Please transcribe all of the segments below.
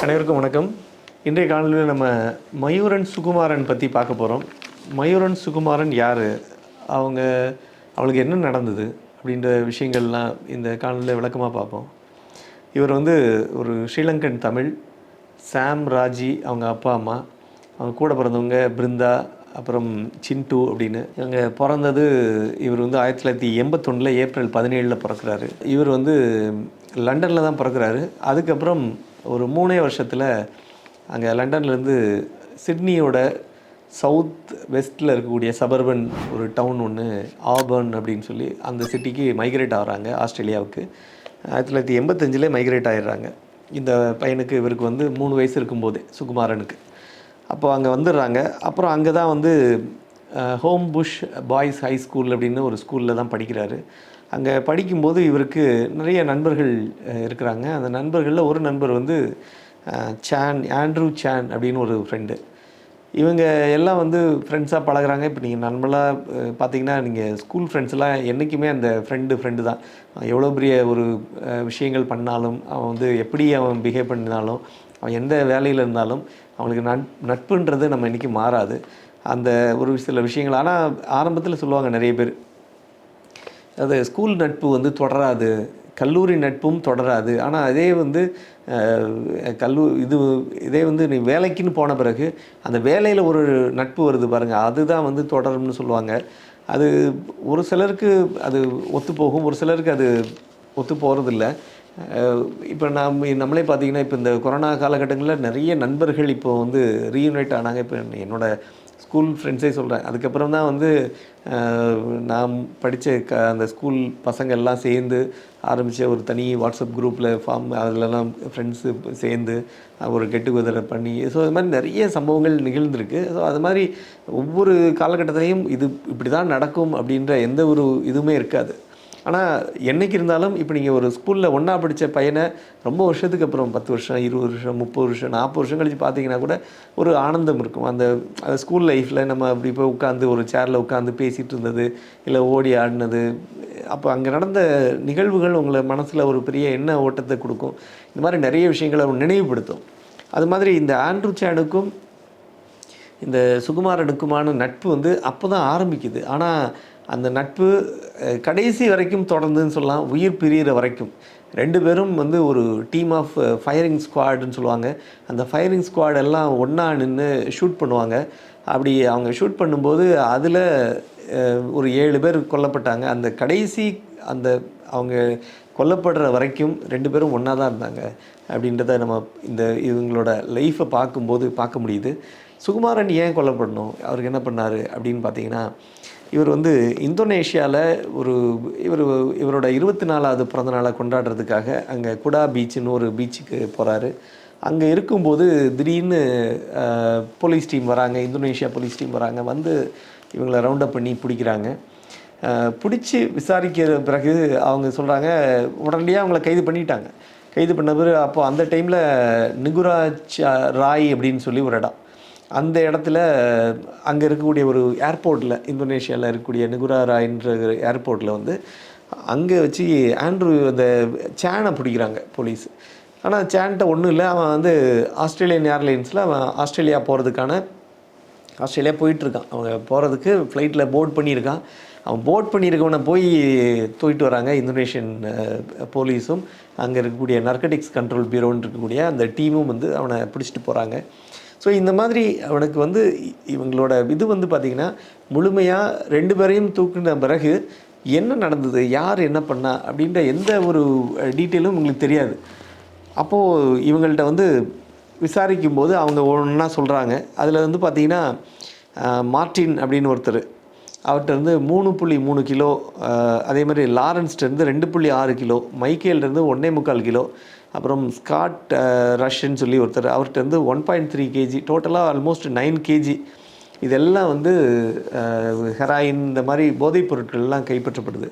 அனைவருக்கும் வணக்கம். இன்றைய காணொலியில் நம்ம மயூரன் சுகுமாரன் பற்றி பார்க்க போகிறோம் மயூரன் சுகுமாரன் யார்? அவங்க அவளுக்கு என்ன நடந்தது? அப்படின்ற விஷயங்கள்லாம் இந்த காணொலியில் விளக்கமாக பார்ப்போம். இவர் வந்து ஒரு ஸ்ரீலங்கன் தமிழ். சாம் ராஜி அவங்க அப்பா அம்மா. அவங்க கூட பிறந்தவங்க பிருந்தா அப்புறம் சின்ட்டு அப்படின்னு. இவங்க பிறந்தது இவர் வந்து ஆயிரத்தி தொள்ளாயிரத்தி எண்பத்தொன்னில் ஏப்ரல் பதினேழில் பிறக்கிறாரு. இவர் வந்து லண்டனில் தான் பிறக்கிறாரு. அதுக்கப்புறம் ஒரு மூணே வருஷத்தில் அங்கே லண்டன்லேருந்து சிட்னியோட சவுத் வெஸ்ட்டில் இருக்கக்கூடிய சபர்பன் ஒரு டவுன் ஒன்று ஆபர்ன் அப்படின்னு சொல்லி அந்த சிட்டிக்கு மைக்ரேட் ஆகிறாங்க ஆஸ்திரேலியாவுக்கு. ஆயிரத்தி தொள்ளாயிரத்தி எண்பத்தஞ்சிலே மைக்ரேட் ஆகிடுறாங்க இந்த பையனுக்கு இவருக்கு வந்து மூணு வயசு இருக்கும்போதே சுகுமாரனுக்கு. அப்போ அங்கே வந்துடுறாங்க. அப்புறம் அங்கே தான் வந்து Homebush boys high school அப்படின்னு ஒரு ஸ்கூலில் தான் படிக்கிறாரு. அங்கே படிக்கும்போது இவருக்கு நிறைய நண்பர்கள் இருக்கிறாங்க. அந்த நண்பர்களில் ஒரு நண்பர் வந்து சான் ஆண்ட்ரூ சான் அப்படின்னு ஒரு ஃப்ரெண்டு இவங்க எல்லாம் வந்து ஃப்ரெண்ட்ஸாக பழகுறாங்க. இப்போ நீங்கள் நண்பர்களாக பார்த்தீங்கன்னா நீங்கள் ஸ்கூல் ஃப்ரெண்ட்ஸ்லாம் என்றைக்குமே அந்த ஃப்ரெண்டு ஃப்ரெண்டு தான். அவன் எவ்வளோ பெரிய ஒரு விஷயங்கள் பண்ணாலும் அவன் வந்து எப்படி அவன் பிஹேவ் பண்ணினாலும் அவன் எந்த வேலையில் இருந்தாலும் அவனுக்கு நட் நட்புன்றது நம்ம இன்றைக்கி மாறாது. அந்த ஒரு சில விஷயங்கள் ஆனால் ஆரம்பத்தில் சொல்லுவாங்க நிறைய பேர் அது ஸ்கூல் நட்பு வந்து தொடராது கல்லூரி நட்பும் தொடராது. ஆனால் அதே வந்து கல்லூ இது இதே வந்து நீ வேலைக்குன்னு போன பிறகு அந்த வேலையில் ஒரு நட்பு வருது பாருங்கள் அதுதான் வந்து தொடரும்னு சொல்லுவாங்க. அது ஒரு சிலருக்கு அது ஒத்து போகும் ஒரு சிலருக்கு அது ஒத்து போகிறதில்ல இப்போ நாம் நம்மளே பார்த்தீங்கன்னா இப்போ இந்த கொரோனா காலகட்டங்களில் நிறைய நண்பர்கள் இப்போ வந்து ரீயூனைட் ஆனாங்க. இப்போ என்னோடய ஸ்கூல் ஃப்ரெண்ட்ஸே சொல்கிறேன் அதுக்கப்புறம் தான் வந்து நான் படித்த க அந்த ஸ்கூல் பசங்க எல்லாம் சேர்ந்து ஆரம்பித்த ஒரு தனி வாட்ஸ்அப் குரூப்பில் ஃபார்ம் அதிலலாம் ஃப்ரெண்ட்ஸு சேர்ந்து ஒரு கெட் குதரை பண்ணி ஸோ அது மாதிரி நிறைய சம்பவங்கள் நிகழ்ந்திருக்கு. ஸோ அது மாதிரி ஒவ்வொரு காலகட்டத்திலையும் இது இப்படி தான் நடக்கும் அப்படின்ற எந்த ஒரு இதுவுமே இருக்காது. ஆனால் என்றைக்கு இருந்தாலும் இப்போ நீங்கள் ஒரு ஸ்கூலில் ஒன்றா படித்த பையனை ரொம்ப வருஷத்துக்கு அப்புறம் பத்து வருஷம் இருபது வருஷம் முப்பது வருஷம் நாற்பது வருஷம் கழித்து பார்த்தீங்கன்னா கூட ஒரு ஆனந்தம் இருக்கும். அந்த அந்த ஸ்கூல் லைஃப்பில் நம்ம அப்படி போய் உட்காந்து ஒரு சேரில் உட்காந்து பேசிகிட்டு இருந்தது இல்லை ஓடி ஆடினது அப்போ அங்கே நடந்த நிகழ்வுகள் உங்களை மனசில் ஒரு பெரிய எண்ண ஓட்டத்தை கொடுக்கும். இந்த மாதிரி நிறைய விஷயங்களை நினைவுபடுத்தும். அது மாதிரி இந்த ஆண்ட்ரூ சேனுக்கும் இந்த சுகுமாரனுக்குமான நட்பு வந்து அப்போ தான் ஆரம்பிக்குது. ஆனால் அந்த நட்பு கடைசி வரைக்கும் தொடர்ந்துன்னு சொல்லலாம். உயிர் பிரியிற வரைக்கும். ரெண்டு பேரும் வந்து ஒரு டீம் ஆஃப் ஃபயரிங் ஸ்குவாடுன்னு சொல்லுவாங்க. அந்த ஃபயரிங் ஸ்குவாட் எல்லாம் ஒன்றா நின்று ஷூட் பண்ணுவாங்க. அப்படி அவங்க ஷூட் பண்ணும்போது அதில் ஒரு ஏழு பேர் கொல்லப்பட்டாங்க. அந்த கடைசி அந்த அவங்க கொல்லப்படுற வரைக்கும் ரெண்டு பேரும் ஒன்றா தான் இருந்தாங்க. அப்படின்றத நம்ம இந்த இவங்களோட லைஃப்பை பார்க்கும்போது பார்க்க முடியுது. சுகுமாரன் ஏன் கொல்லப்படணும்? அவருக்கு என்ன பண்ணார்? அப்படின்னு பார்த்தீங்கன்னா இவர் வந்து இந்தோனேஷியாவில் ஒரு இவர் இவரோட இருபத்தி நாலாவது பிறந்த நாளை கொண்டாடுறதுக்காக அங்கே குடா பீச்சுன்னு ஒரு பீச்சுக்கு போகிறாரு அங்கே இருக்கும்போது திடீர்னு போலீஸ் டீம் வராங்க இந்தோனேஷியா போலீஸ் டீம் வராங்க வந்து இவங்களை ரவுண்டப் பண்ணி பிடிக்கிறாங்க. பிடிச்சி விசாரிக்கிற பிறகு அவங்க சொல்கிறாங்க உடனடியாக அவங்கள கைது பண்ணிட்டாங்க. கைது பண்ண பிறகு அப்போது அந்த டைமில் நிகுரா ச- ராய் அப்படின்னு சொல்லி ஒரு இடம். அந்த இடத்துல அங்கே இருக்கக்கூடிய ஒரு ஏர்போர்ட்டில் இந்தோனேஷியாவில் இருக்கக்கூடிய நிகுரா ராய்ன்ற ஏர்போர்ட்டில் வந்து அங்கே வச்சு ஆண்ட்ரூ அந்த சேனை பிடிக்கிறாங்க போலீஸ் ஆனால் சேன்ட்ட ஒன்றும் இல்லை. அவன் வந்து ஆஸ்திரேலியன் ஏர்லைன்ஸில் அவன் ஆஸ்திரேலியா போகிறதுக்கான ஆஸ்திரேலியா போயிட்டுருக்கான். அவங்க போகிறதுக்கு ஃப்ளைட்டில் போர்ட் பண்ணியிருக்கான். அவன் போர்ட் பண்ணியிருக்கவனை போய் தூக்கிட்டு வராங்க. இந்தோனேஷியன் போலீஸும் அங்கே இருக்கக்கூடிய நர்கட்டிக்ஸ் கண்ட்ரோல் பியூரோன்னு இருக்கக்கூடிய அந்த டீமும் வந்து அவனை பிடிச்சிட்டு போகிறாங்க ஸோ இந்த மாதிரி அவனுக்கு வந்து இவங்களோட இது வந்து பார்த்திங்கன்னா முழுமையாக ரெண்டு பேரையும் தூக்கின பிறகு என்ன நடந்தது? யார் என்ன பண்ணா? அப்படின்ற எந்த ஒரு டீட்டெயிலும் உங்களுக்கு தெரியாது. அப்போது இவங்கள்ட்ட வந்து விசாரிக்கும் போது அவங்க ஒன்றா சொல்கிறாங்க அதில் வந்து பார்த்தீங்கன்னா மார்டின் மார்ட்டின் அப்படின்னு ஒருத்தர். அவர்கிட்ட இருந்து மூணு புள்ளி மூணு கிலோ அதே மாதிரி லாரன்ஸ்டேருந்து ரெண்டு புள்ளி ஆறு கிலோ மைக்கேல்டேருந்து ஒன்றே முக்கால் கிலோ அப்புறம் ஸ்காட் ரஷ்ன்னு சொல்லி ஒருத்தர் அவர்கிட்ட இருந்து ஒன் பாயிண்ட் த்ரீ கேஜி டோட்டலாக ஆல்மோஸ்ட் நைன் கேஜி இதெல்லாம் வந்து ஹெராயின் இந்த மாதிரி போதைப் பொருட்கள்லாம் கைப்பற்றப்படுது.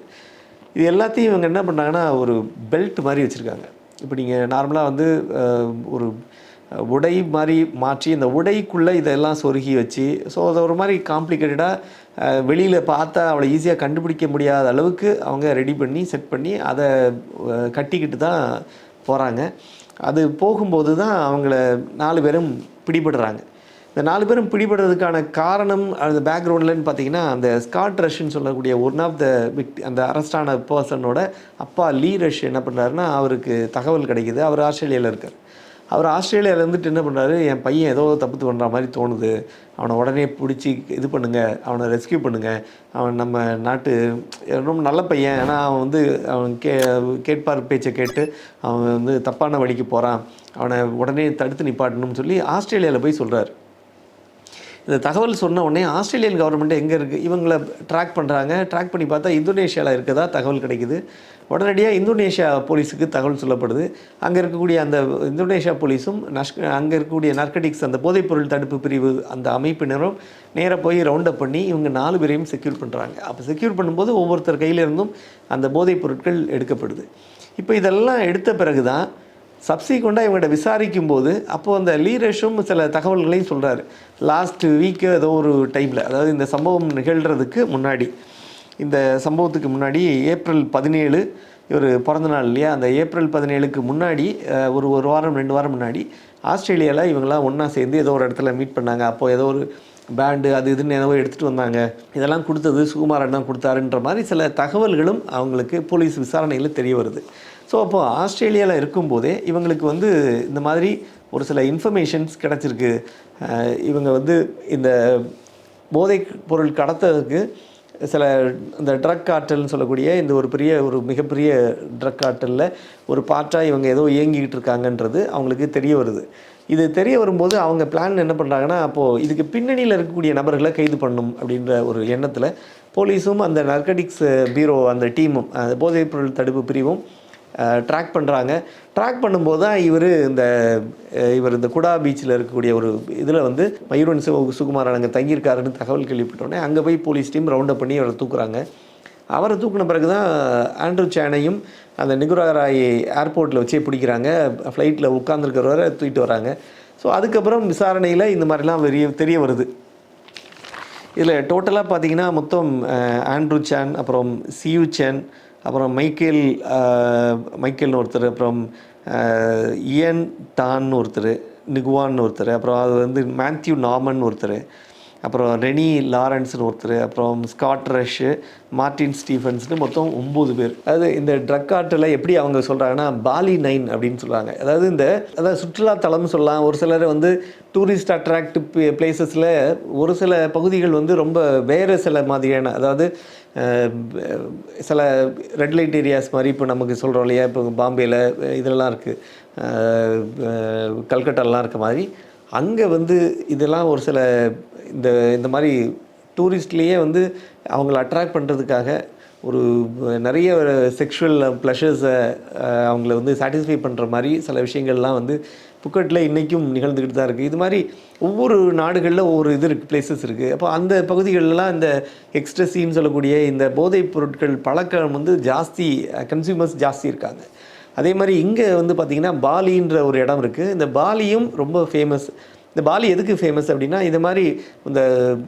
இது எல்லாத்தையும் இவங்க என்ன பண்ணாங்கன்னா ஒரு பெல்ட் மாதிரி வச்சுருக்காங்க. இப்போ நீங்கள் நார்மலாக வந்து ஒரு உடை மாதிரி மாற்றி இந்த உடைக்குள்ளே இதெல்லாம் சொருகி வச்சு ஸோ அதை ஒரு மாதிரி காம்ப்ளிகேட்டடாக வெளியில் பார்த்தா அவளை ஈஸியாக கண்டுபிடிக்க முடியாத அளவுக்கு அவங்க ரெடி பண்ணி செட் பண்ணி அதை கட்டிக்கிட்டு தான் போகிறாங்க அது போகும்போது தான் அவங்கள நாலு பேரும் பிடிபடுறாங்க. இந்த நாலு பேரும் பிடிபடுறதுக்கான காரணம் அந்த பேக்ரவுண்ட்லன்னு பார்த்தீங்கன்னா அந்த ஸ்காட் ரஷ்ன்னு சொல்லக்கூடிய ஒன் ஆஃப் த விக் அந்த அரெஸ்டான பர்சனோட அப்பா லீ ரஷ் என்ன பண்ணுறாருன்னா அவருக்கு தகவல் கிடைக்கிது. அவர் ஆஸ்திரேலியாவில் இருக்கார். அவர் ஆஸ்திரேலியாவில் இருந்துட்டு என்ன பண்ணுறாரு என் பையன் ஏதோ தப்பு பண்ணுற மாதிரி தோணுது. அவனை உடனே பிடிச்சி இது பண்ணுங்கள் அவனை ரெஸ்கியூ பண்ணுங்கள் அவன் நம்ம நாட்டு ரொம்ப நல்ல பையன். ஏன்னா அவன் வந்து அவன் கே கேட்பார் பேச்சை கேட்டு அவன் வந்து தப்பான வழிக்கு போகிறான் அவனை உடனே தடுத்து நிப்பாட்டணும்னு சொல்லி ஆஸ்திரேலியாவில் போய் சொல்கிறாரு இந்த தகவல் சொன்ன உடனே ஆஸ்திரேலியன் கவர்மெண்ட் எங்கே இருக்குது இவங்களை ட்ராக் பண்ணுறாங்க ட்ராக் பண்ணி பார்த்தா இந்தோனேஷியாவில் இருக்கதா தகவல் கிடைக்குது. உடனடியாக இந்தோனேஷியா போலீஸுக்கு தகவல் சொல்லப்படுது. அங்கே இருக்கக்கூடிய அந்த இந்தோனேஷியா போலீஸும் நஷ் அங்கே இருக்கக்கூடிய நார்கட்டிக்ஸ் அந்த போதைப்பொருள் தடுப்பு பிரிவு அந்த அமைப்பினரும் நேராக போய் ரவுண்டப் பண்ணி இவங்க நாலு பேரையும் செக்யூர் பண்ணுறாங்க அப்போ செக்யூர் பண்ணும்போது ஒவ்வொருத்தர் கையிலிருந்தும் அந்த போதைப் பொருட்கள் எடுக்கப்படுது. இப்போ இதெல்லாம் எடுத்த பிறகு தான் சப்சிக்வெண்ட்டாக இவங்கள்ட்ட விசாரிக்கும் போது அப்போது அந்த லீரஷும் சில தகவல்களையும் சொல்கிறாரு லாஸ்ட் வீக்கு ஏதோ ஒரு டைமில் அதாவது இந்த சம்பவம் நிகழ்கிறதுக்கு முன்னாடி. இந்த சம்பவத்துக்கு முன்னாடி ஏப்ரல் பதினேழு இவர் பிறந்த நாள் இல்லையா? அந்த ஏப்ரல் பதினேழுக்கு முன்னாடி ஒரு ஒரு வாரம் ரெண்டு வாரம் முன்னாடி ஆஸ்திரேலியாவில் இவங்கெல்லாம் ஒன்றா சேர்ந்து ஏதோ ஒரு இடத்துல மீட் பண்ணாங்க. அப்போ ஏதோ ஒரு பேண்டு அது இதுன்னு ஏதோ எடுத்துகிட்டு வந்தாங்க. இதெல்லாம் கொடுத்தது சுகுமாரன் தான் கொடுத்தாருன்ற மாதிரி சில தகவல்களும் அவங்களுக்கு போலீஸ் விசாரணையில் தெரிய வருது. ஸோ அப்போது ஆஸ்திரேலியாவில் இருக்கும்போதே இவங்களுக்கு வந்து இந்த மாதிரி ஒரு சில இன்ஃபர்மேஷன்ஸ் கிடச்சிருக்கு. இவங்க வந்து இந்த போதை பொருள் கடத்ததுக்கு சில இந்த ட்ரக் காட்டல்னு சொல்லக்கூடிய இந்த ஒரு பெரிய ஒரு மிகப்பெரிய ட்ரக் காட்டலில் ஒரு பார்ட்டாக இவங்க ஏதோ இயங்கிக்கிட்டு இருக்காங்கன்றது அவங்களுக்கு தெரிய வருது. இது தெரிய வரும்போது அவங்க பிளான் என்ன பண்ணுறாங்கன்னா அப்போது இதுக்கு பின்னணியில் இருக்கக்கூடிய நபர்களை கைது பண்ணணும் அப்படின்ற ஒரு எண்ணத்தில் போலீஸும் அந்த நர்கடிக்ஸ் பீரோ அந்த டீமும் அந்த போதைப்பொருள் தடுப்பு பிரிவும் ட்ராக் பண்ணுறாங்க ட்ராக் பண்ணும்போது தான் இவர் இந்த இவர் இந்த குடா பீச்சில் இருக்கக்கூடிய ஒரு இதில் வந்து மயூரன் சிவ சுகுமாரன் அங்கே தங்கியிருக்காருன்னு தகவல் கேள்விப்பட்டோடனே அங்கே போய் போலீஸ் டீம் ரவுண்ட் பண்ணி அவரை தூக்குறாங்க. அவரை தூக்கின பிறகு தான் ஆண்ட்ரூ சேனையும் அந்த நிகுராராய் ஏர்போர்ட்டில் வச்சே பிடிக்கிறாங்க. ஃப்ளைட்டில் உட்காந்துருக்கிறவரை தூக்கிட்டு வராங்க. ஸோ அதுக்கப்புறம் விசாரணையில் இந்த மாதிரிலாம் வெறிய தெரிய வருது. இதில் டோட்டலாக பார்த்தீங்கன்னா மொத்தம் ஆண்ட்ரூ சேன் அப்புறம் சியூ சேன் அப்புறம் மைக்கேல் மைக்கேல்னு ஒருத்தர் அப்புறம் இயன் டான்னு ஒருத்தர் நிகுவான்னு ஒருத்தர் அப்புறம் அது வந்து மேத்யூ நாமன் ஒருத்தர். அப்புறம் ரெனி லாரன்ஸ்னு ஒருத்தர் அப்புறம் ஸ்காட் ரஷ்ஷு மார்ட்டின் ஸ்டீஃபன்ஸ்னு மொத்தம் ஒம்பது பேர். அதாவது இந்த ட்ரக் ஆர்ட்டில் எப்படி அவங்க சொல்கிறாங்கன்னா பாலி நைன் அப்படின்னு சொல்கிறாங்க அதாவது இந்த அதாவது சுற்றுலா தலம்னு சொல்லலாம். ஒரு சிலர் வந்து டூரிஸ்ட் அட்ராக்ட் பிளேசஸில் ஒரு சில பகுதிகள் வந்து ரொம்ப வேறு சில மாதிரியான அதாவது சில ரெட் லைட் ஏரியாஸ் மாதிரி இப்போ நமக்கு சொல்கிறோம் இல்லையா? இப்போ பாம்பேயில் இதெல்லாம் இருக்குது கல்கட்டாலாம் இருக்க மாதிரி. அங்கே வந்து இதெல்லாம் ஒரு சில இந்த இந்த மாதிரி டூரிஸ்ட்லேயே வந்து அவங்கள அட்ராக்ட் பண்ணுறதுக்காக ஒரு நிறைய செக்ஷுவல் ப்ளஷர்ஸை அவங்கள வந்து சாட்டிஸ்ஃபை பண்ணுற மாதிரி சில விஷயங்கள்லாம் வந்து புக்கெட்டில் இன்றைக்கும் நிகழ்ந்துக்கிட்டு தான் இருக்குது இது மாதிரி ஒவ்வொரு நாடுகளில் ஒவ்வொரு இது இருக்குது பிளேசஸ் இருக்குது அப்போ அந்த பகுதிகளெலாம் இந்த எக்ஸ்ட்ரஸின்னு சொல்லக்கூடிய இந்த போதைப் பொருட்கள் பழக்கம் வந்து ஜாஸ்தி கன்சியூமர்ஸ் ஜாஸ்தி இருக்காங்க. அதே மாதிரி இங்கே வந்து பார்த்திங்கன்னா பாலின்ற ஒரு இடம் இருக்குது இந்த பாலியும் ரொம்ப ஃபேமஸ் இந்த பாலி எதுக்கு ஃபேமஸ் அப்படின்னா இந்த மாதிரி இந்த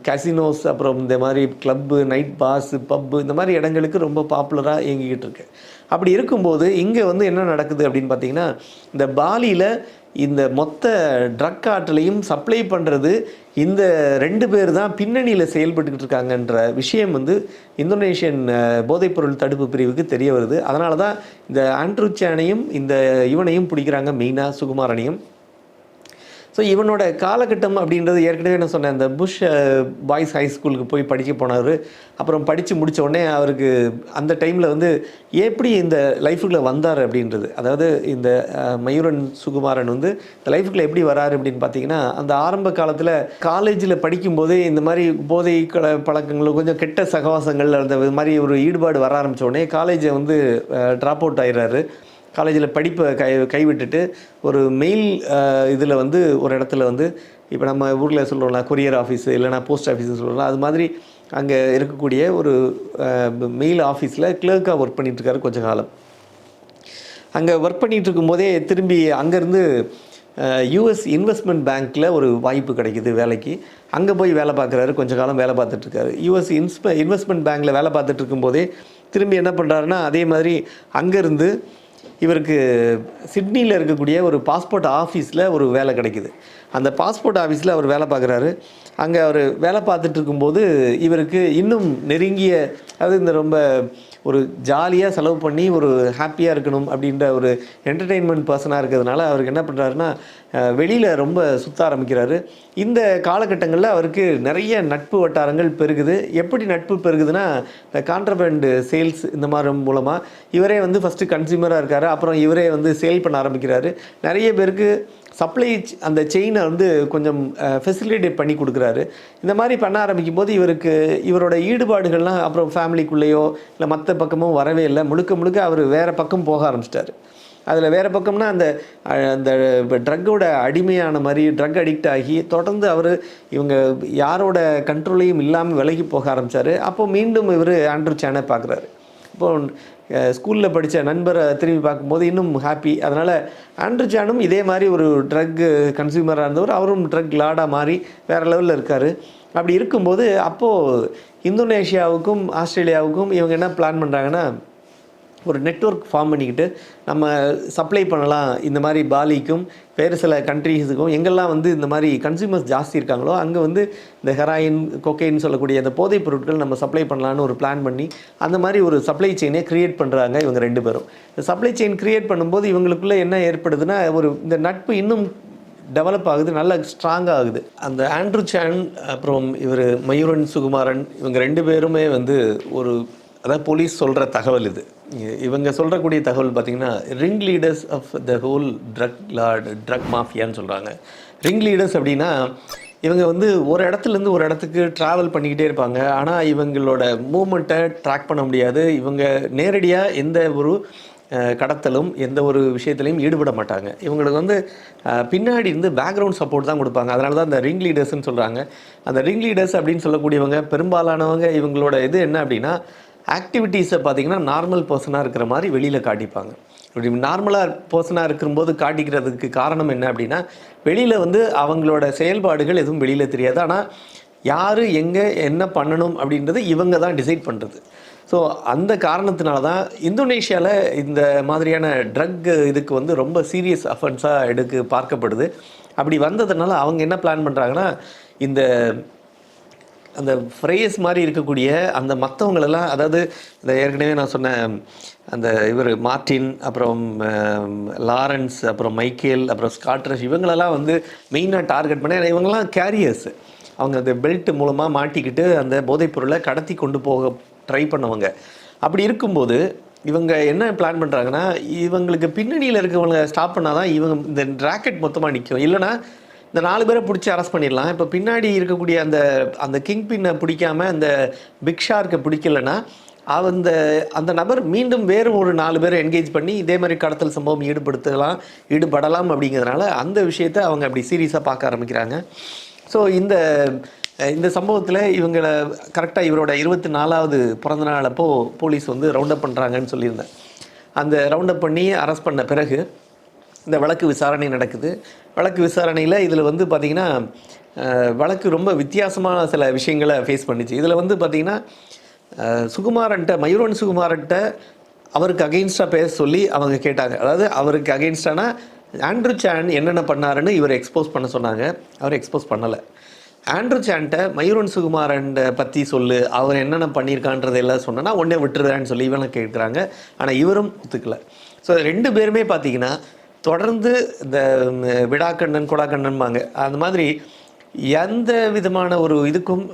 கேசினோஸ் அப்புறம் இந்த மாதிரி கிளப்பு நைட் பாஸ் பப்பு இந்த மாதிரி இடங்களுக்கு ரொம்ப பாப்புலராக இயங்கிக்கிட்டு இருக்கு. அப்படி இருக்கும்போது இங்கே வந்து என்ன நடக்குது அப்படின்னு பார்த்தீங்கன்னா இந்த பாலியில் இந்த மொத்த ட்ரக் ஆற்றலையும் சப்ளை பண்ணுறது இந்த ரெண்டு பேர் தான் பின்னணியில் செயல்பட்டுக்கிட்டு இருக்காங்கன்ற விஷயம் வந்து இந்தோனேஷியன் போதைப்பொருள் தடுப்பு பிரிவுக்கு தெரிய வருது. அதனால தான் இந்த ஆண்ட்ரூச்சானையும் இந்த இவனையும் பிடிக்கிறாங்க மெயினாக சுகுமாரனையும் ஸோ இவனோட காலகட்டம் அப்படின்றது ஏற்கனவே நான் சொன்னேன். இந்த புஷ் பாய்ஸ் ஹை ஸ்கூலுக்கு போய் படிக்க போனார். அப்புறம் படித்து முடித்த உடனே அவருக்கு அந்த டைமில் வந்து எப்படி இந்த லைஃபுக்குள்ளே வந்தார் அப்படின்றது. அதாவது இந்த மயூரன் சுகுமாரன் வந்து இந்த லைஃபுக்குள்ளே எப்படி வராரு அப்படின்னு பார்த்தீங்கன்னா அந்த ஆரம்ப காலத்தில் காலேஜில் படிக்கும்போதே இந்த மாதிரி போதை கல பழக்கங்கள் கொஞ்சம் கெட்ட சகவாசங்கள் அந்த மாதிரி ஒரு ஈடுபாடு வர ஆரம்பிச்ச உடனே காலேஜை வந்து ட்ராப் அவுட் ஆயிடுறாரு காலேஜில் படிப்பை கை கைவிட்டுட்டு ஒரு மெயில் இதில் வந்து ஒரு இடத்துல வந்து இப்போ நம்ம ஊரில் சொல்கிறோம்ல கொரியர் ஆஃபீஸு இல்லைனா போஸ்ட் ஆஃபீஸ்னு சொல்கிறோம்ல அது மாதிரி அங்கே இருக்கக்கூடிய ஒரு மெயில் ஆஃபீஸில் கிளர்க்காக ஒர்க் பண்ணிகிட்ருக்காரு கொஞ்ச காலம். அங்கே ஒர்க் பண்ணிகிட்டு இருக்கும்போதே திரும்பி அங்கேருந்து யூஎஸ் இன்வெஸ்ட்மெண்ட் பேங்க்கில் ஒரு வாய்ப்பு கிடைக்குது வேலைக்கு. அங்கே போய் வேலை பார்க்குறாரு கொஞ்ச காலம் வேலை பார்த்துட்ருக்காரு யூஎஸ் இன்ஸ்ப இன்வெஸ்ட்மெண்ட் பேங்க்கில் வேலை பார்த்துட்டு இருக்கும்போதே திரும்பி என்ன பண்ணுறாருன்னா அதே மாதிரி அங்கேருந்து இவருக்கு சிட்னியில் இருக்கக்கூடிய ஒரு பாஸ்போர்ட் ஆஃபீஸில் ஒரு வேலை கிடைக்குது. அந்த பாஸ்போர்ட் ஆஃபீஸில் அவர் வேலை பார்க்குறாரு. அங்கே அவர் வேலை பார்த்துட்டு இருக்கும்போது இவருக்கு இன்னும் நெருங்கிய அதாவது இந்த ரொம்ப ஒரு ஜாலியாக செலவு பண்ணி ஒரு ஹாப்பியாக இருக்கணும் அப்படின்ற ஒரு என்டர்டெயின்மெண்ட் பர்சனாக இருக்கிறதுனால அவருக்கு என்ன பண்ணுறாருன்னா வெளியில் ரொம்ப சுற்ற ஆரம்பிக்கிறாரு. இந்த காலகட்டங்களில் அவருக்கு நிறைய நட்பு வட்டாரங்கள் பெருகுது. எப்படி நட்பு பெருகுதுன்னா இந்த கான்ட்ரபேண்டு சேல்ஸ் இந்த மாதிரி மூலமாக இவரே வந்து ஃபஸ்ட்டு கன்சியூமராக இருக்காரு. அப்புறம் இவரே வந்து சேல் பண்ண ஆரம்பிக்கிறாரு. நிறைய பேருக்கு சப்ளை அந்த செயினை வந்து கொஞ்சம் ஃபெசிலிட்டேட் பண்ணி கொடுக்குறாரு. இந்த மாதிரி பண்ண ஆரம்பிக்கும் போது இவருக்கு இவரோட ஈடுபாடுகள்லாம் அப்புறம் ஃபேமிலிக்குள்ளேயோ இல்லை மற்ற பக்கமும் வரவே இல்லை. முழுக்க முழுக்க அவர் வேறு பக்கம் போக ஆரம்பிச்சிட்டாரு. அதில் வேறு பக்கம்னா அந்த அந்த ட்ரக்கோட அடிமையான மாதிரி ட்ரக் அடிக்ட் ஆகி தொடர்ந்து அவர் இவங்க யாரோட கண்ட்ரோலையும் இல்லாமல் விலகி போக ஆரம்பித்தார் அப்போ மீண்டும் இவர் ஆண்ட்ரூ சேனை பார்க்குறாரு. இப்போது ஸ்கூலில் படித்த நண்பரை திரும்பி பார்க்கும்போது இன்னும் ஹாப்பி அதனால் ஆண்ட்ரூ ஜானும் இதே மாதிரி ஒரு ட்ரக் கன்சியூமராக இருந்தவர். அவரும் ட்ரக் லாடாக மாறி வேறு லெவலில் இருக்கார். அப்படி இருக்கும்போது அப்போது இந்தோனேஷியாவுக்கும் ஆஸ்திரேலியாவுக்கும் இவங்க என்ன பிளான் பண்ணுறாங்கன்னா ஒரு நெட்வொர்க் ஃபார்ம் பண்ணிக்கிட்டு நம்ம சப்ளை பண்ணலாம். இந்த மாதிரி பாலிக்கும் வேறு சில கண்ட்ரீஸுக்கும் எங்கெல்லாம் வந்து இந்த மாதிரி கன்சியூமர்ஸ் ஜாஸ்தி இருக்காங்களோ அங்கே வந்து இந்த ஹெராயின் கொக்கைன்னு சொல்லக்கூடிய அந்த போதைப் பொருட்கள் நம்ம சப்ளை பண்ணலான்னு ஒரு பிளான் பண்ணி அந்த மாதிரி ஒரு சப்ளை செயினை க்ரியேட் பண்ணுறாங்க இவங்க ரெண்டு பேரும். இந்த சப்ளை செயின் க்ரியேட் பண்ணும்போது இவங்களுக்குள்ளே என்ன ஏற்படுதுன்னா ஒரு இந்த நட்பு இன்னும் டெவலப் ஆகுது நல்லா ஸ்ட்ராங்காக ஆகுது. அந்த ஆண்ட்ரூ சான் அப்புறம் இவர் மயூரன் சுகுமாரன் இவங்க ரெண்டு பேருமே வந்து ஒரு அதாவது போலீஸ் சொல்கிற தகவல் இது. இவங்க சொல்கிறக்கூடிய தகவல் பார்த்திங்கன்னா ring leaders of the whole drug lord drug மாஃபியான்னு சொல்கிறாங்க ரிங் லீடர்ஸ் அப்படின்னா இவங்க வந்து ஒரு இடத்துலேருந்து ஒரு இடத்துக்கு ட்ராவல் பண்ணிக்கிட்டே இருப்பாங்க. ஆனால் இவங்களோட மூமெண்ட்டை ட்ராக் பண்ண முடியாது. இவங்க நேரடியாக எந்த ஒரு கடத்தலும் எந்த ஒரு விஷயத்துலையும் ஈடுபட மாட்டாங்க. இவங்களுக்கு வந்து பின்னாடி இருந்து பேக்ரவுண்ட் சப்போர்ட் தான் கொடுப்பாங்க. அதனால தான் அந்த ரிங் லீடர்ஸ்னு சொல்கிறாங்க அந்த ரிங் லீடர்ஸ் அப்படின்னு சொல்லக்கூடியவங்க பெரும்பாலானவங்க இவங்களோட இது என்ன அப்படின்னா ஆக்டிவிட்டீஸை பார்த்திங்கன்னா நார்மல் பர்சனாக இருக்கிற மாதிரி வெளியில் காட்டிப்பாங்க. இப்படி நார்மலாக பர்சனாக இருக்கும்போது காட்டிக்கிறதுக்கு காரணம் என்ன அப்படின்னா வெளியில் வந்து அவங்களோட செயல்பாடுகள் எதுவும் வெளியில் தெரியாது. ஆனால் யார் எங்கே என்ன பண்ணணும் அப்படின்றது இவங்க தான் டிசைட் பண்ணுறது ஸோ அந்த காரணத்தினால தான் இந்தோனேஷியாவில் இந்த மாதிரியான ட்ரக் இதுக்கு வந்து ரொம்ப சீரியஸ் அஃபென்ஸாக எடுக்கு பார்க்கப்படுது. அப்படி வந்ததுனால அவங்க என்ன பிளான் பண்ணுறாங்கன்னா இந்த அந்த ஃப்ரேஸ் மாதிரி இருக்கக்கூடிய அந்த மற்றவங்களெல்லாம் அதாவது இந்த ஏற்கனவே நான் சொன்ன அந்த இவர் மார்ட்டின் அப்புறம் லாரன்ஸ் அப்புறம் மைக்கேல் அப்புறம் ஸ்காட்ரஸ் இவங்களெல்லாம் வந்து மெயினாக டார்கெட் பண்ணி இவங்கெல்லாம் கேரியர்ஸ் அவங்க அந்த பெல்ட் மூலமாக மாட்டிக்கிட்டு அந்த போதைப்பொருளை கடத்தி கொண்டு போக ட்ரை பண்ணவங்க. அப்படி இருக்கும்போது இவங்க என்ன பிளான் பண்ணுறாங்கன்னா இவங்களுக்கு பின்னணியில் இருக்கவங்க ஸ்டாப் பண்ணால் தான் இவங்க இந்த ராக்கெட் மொத்தமாக நிற்கும் இல்லைன்னா இந்த நாலு பேரை பிடிச்சி அரெஸ்ட் பண்ணிடலாம். இப்போ பின்னாடி இருக்கக்கூடிய அந்த அந்த கிங் பின்னை பிடிக்காம அந்த பிக்ஷார்க்கை பிடிக்கலன்னா அந்த அந்த நபர் மீண்டும் வேறு ஒரு நாலு பேரை என்கேஜ் பண்ணி இதே மாதிரி கடத்தல் சம்பவம் ஈடுபடுத்தலாம் ஈடுபடலாம் அப்படிங்கிறதுனால அந்த விஷயத்தை அவங்க அப்படி சீரியஸாக பார்க்க ஆரம்பிக்கிறாங்க. ஸோ இந்த இந்த சம்பவத்தில் இவங்களை கரெக்டாக இவரோட இருபத்தி நாலாவது பிறந்த நாள் அப்போது போலீஸ் வந்து ரவுண்டப் பண்ணுறாங்கன்னு சொல்லியிருந்தேன். அந்த ரவுண்டப் பண்ணி அரெஸ்ட் பண்ண பிறகு இந்த வழக்கு விசாரணை நடக்குது. வழக்கு விசாரணையில் இதில் வந்து பார்த்திங்கன்னா வழக்கு ரொம்ப வித்தியாசமான சில விஷயங்களை ஃபேஸ் பண்ணிச்சு. இதில் வந்து பார்த்திங்கன்னா சுகுமாரன்ட்ட மயூரன் சுகுமாரன்ட்ட அவருக்கு அகெயின்ஸ்டாக பேச சொல்லி அவங்க கேட்டாங்க. அதாவது அவருக்கு அகெயின்ஸ்டானா ஆண்ட்ரூ சான் என்னென்ன பண்ணாருன்னு இவர் எக்ஸ்போஸ் பண்ண சொன்னாங்க. அவர் எக்ஸ்போஸ் பண்ணலை. ஆண்ட்ரூ சான்ட்ட மயூரன் சுகுமாரன் பற்றி சொல்லு. அவர் என்னென்ன பண்ணியிருக்கான்றது எல்லாம் சொன்னா உடனே விட்டுருதான்னு சொல்லி இவனை கேட்குறாங்க ஆனால் இவரும் ஒத்துக்கலை. ஸோ ரெண்டு பேருமே பார்த்தீங்கன்னா தொடர்ந்து இந்த விடாக்கண்ணன் கொடாக்கண்ணன்பாங்க. அந்த மாதிரி எந்த விதமான ஒரு இதுக்கும்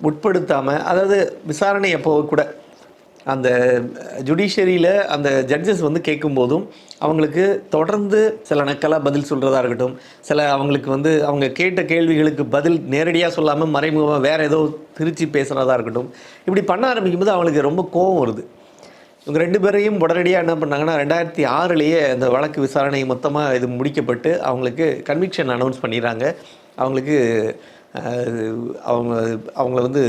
உட்படுத்தாமல் அதாவது விசாரணை அப்போ கூட அந்த ஜுடிஷியரியில் அந்த ஜட்ஜஸ் வந்து கேட்கும்போதும் அவங்களுக்கு தொடர்ந்து சில நக்கலாக பதில் சொல்கிறதா இருக்கட்டும் சில அவங்களுக்கு வந்து அவங்க கேட்ட கேள்விகளுக்கு பதில் நேரடியாக சொல்லாமல் மறைமுகமாக வேறு ஏதோ திருச்சி பேசுகிறதா இருக்கட்டும் இப்படி பண்ண ஆரம்பிக்கும்போது அவங்களுக்கு ரொம்ப கோவம் வருது. இவங்க ரெண்டு பேரையும் உடனடியாக என்ன பண்ணாங்கன்னா ரெண்டாயிரத்தி ஆறுலேயே அந்த வழக்கு விசாரணை மொத்தமாக இது முடிக்கப்பட்டு அவங்களுக்கு கன்விக்ஷன் அனௌன்ஸ் பண்ணிடுறாங்க. அவங்களுக்கு அவங்க அவங்கள வந்து